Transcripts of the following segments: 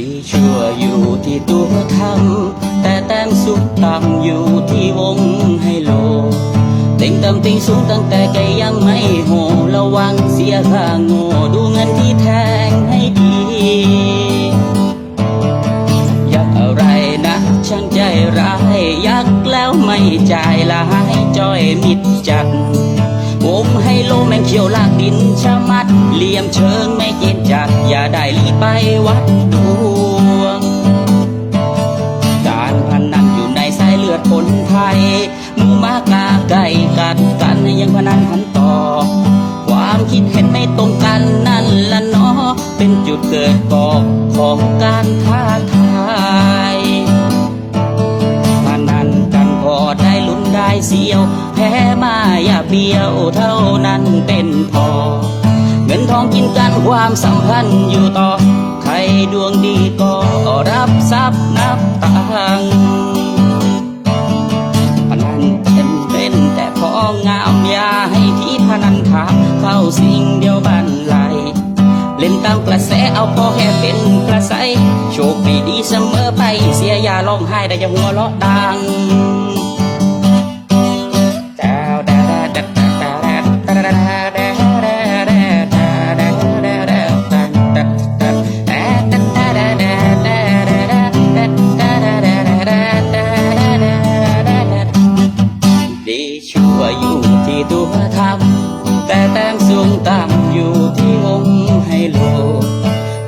ีชั่วอยู่ที่ตัวทำแต่แต้มสูงต่ำอยู่ที่วงให้โล ติงต่ำติงสูงตั้งแต่แกยังไม่โหระวังเสียค่าโง่ดูเงินที่แทงให้ดี อยากอะไรนะช่างใจร้ายยักแล้วไม่จ่ายลายจ้อยมิดจัด ผมให้โลแมงเขียวลากดินชะมัด เหลี่ยมเชิงไม่เย็นจัด อย่าได้รีไปวัดดวง การพนันอยู่ในสายเลือดคนไทยหมูมากาไก่กัดกันยังพนันขันต่อ ความคิดเห็นไม่ตรงกันนั่นละเนาะเป็นจุดเกิดก่อของการท้าทายพนันกันพอได้ลุ้นได้เสียว แพ้มาอย่า เบี้ยวเท่านั้นเป็นพอ เงินทองกินกันความสัมพันธ์อยู่ต่อ ใครดวงดีก็รับทรัพย์นับตังพนันเป็นเป็นแต่ของงามยาให้ที่พนันขาเข้าสิ่งเดียวบันไหลเล่นตามกระแสเอาพอแค่เป็นกระใสโชคไม่ดีเสมอไปเสียยาร้องไห้ได้อย่าหัวเราะดัง แต่แต้มสูงต่ำอยู่ที่วงให้โล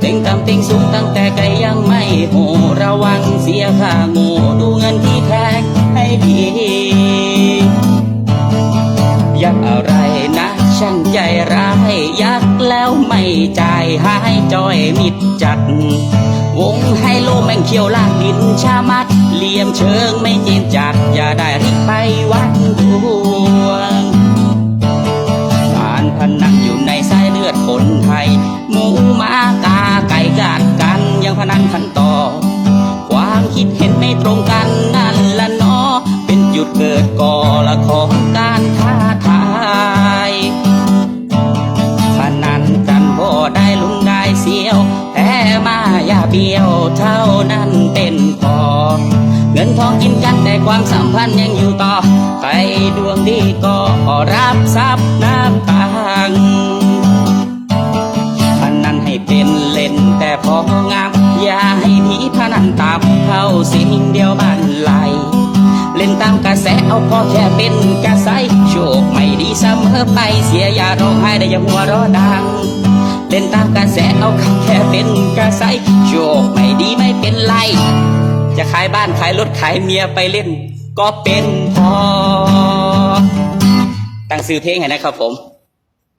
เต็งต่ำติงสูงตั้งแต่ไกลยังไม่โหระวังเสียค่าโง่ดูเงินที่แทงให้ดีอยากอะไรนะช่างใจร้ายยักแล้วไม่จ่ายหายจอยมิดจัด วงให้โลแมงเขียวลากดินชามัดเหลี่ยมเชิงไม่เจนจัด อย่าได้ริบไปวัด เกิดก่อละของการท้าทายพนันกันบ่ได้ลุ้นได้เสียวแพ้มาอย่าเบี้ยวเท่านั้นเป็นพอ เงินทองกินกันแต่ความสัมพันธ์ยังอยู่ต่อ ใครดวงดีก็รับทรัพย์น้ำตังพนันให้เป็นเล่นแต่พองาม อย่าให้ผีพนันตับเข้าสิ่งเดียวบันไหลเล่นตา ระแสเอาพอแค่เป็นกระแสโชคไม่ดีเสมอไปเสียอย่าร้องไห้ได้อย่าหัวเร้อดังเล่นตามกระแสเอาแค่เป็นกระแสโชคไม่ดีไม่เป็นไร จะขายบ้านขายรถขายเมียไปเล่น ก็เป็นพอตั้งซื้อเพลงให้นะครับผม